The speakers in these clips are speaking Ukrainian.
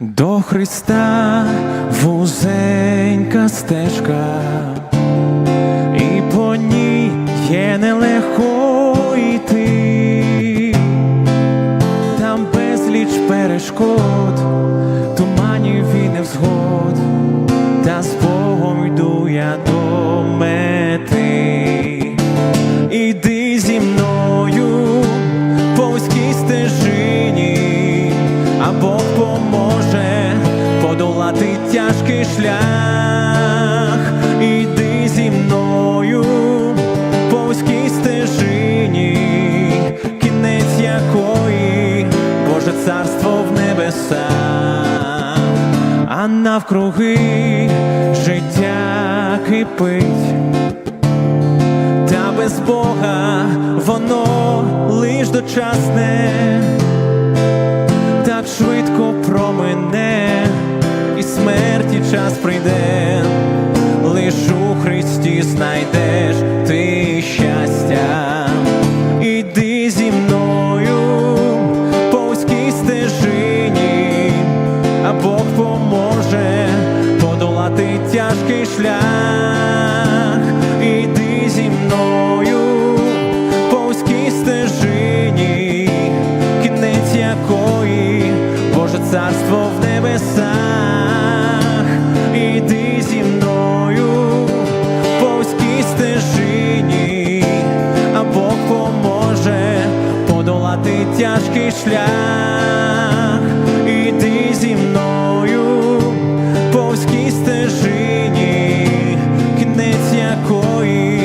До Христа вузенька стежка, і по ній є нелегко йти, там безліч перешкод, туманів і невзгод, та з Богом йду я до мети. Іди зі мною по вузькій стежині, а Бог поможе тяжкий шлях. Іди зі мною по вузькій стежині, кінець якої Боже царство в небесах, а навкруги життя кипить. Та без Бога воно лиш дочасне, так швидко прийде, лиш у Христі знайдеш ти щастя. Іди зі мною по вузькій стежині, а Бог поможе подолати тяжкий шлях. Тяжкий шлях. Іди зі мною по вузькій стежині, кінець якої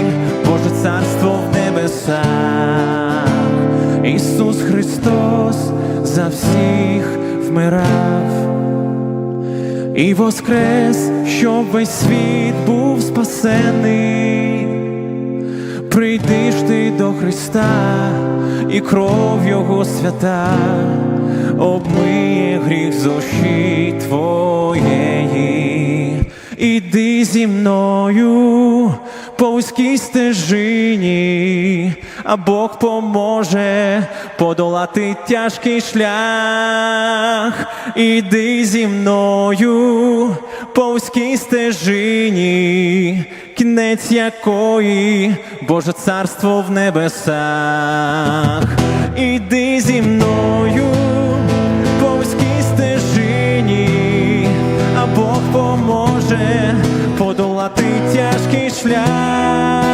Боже царство в небесах. Ісус Христос за всіх вмирав і воскрес, щоб весь світ був спасений. Прийди ж ти до Христа, і кров Його свята обмиє гріх з ощі твоєї. Іди зі мною по вузькій стежині, а Бог поможе подолати тяжкий шлях. Іди зі мною по вузькій стежині, кінець якої Боже царство в небесах. Іди зі мною по вузькій стежині, а Бог поможе подолати тяжкий шлях.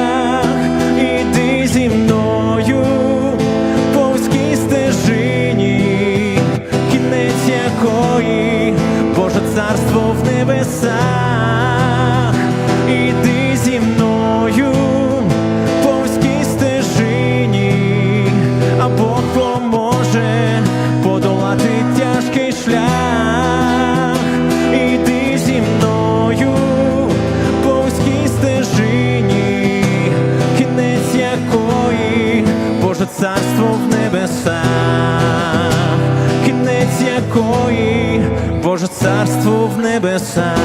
Царство в небесах, кінець якої Боже царство в небесах.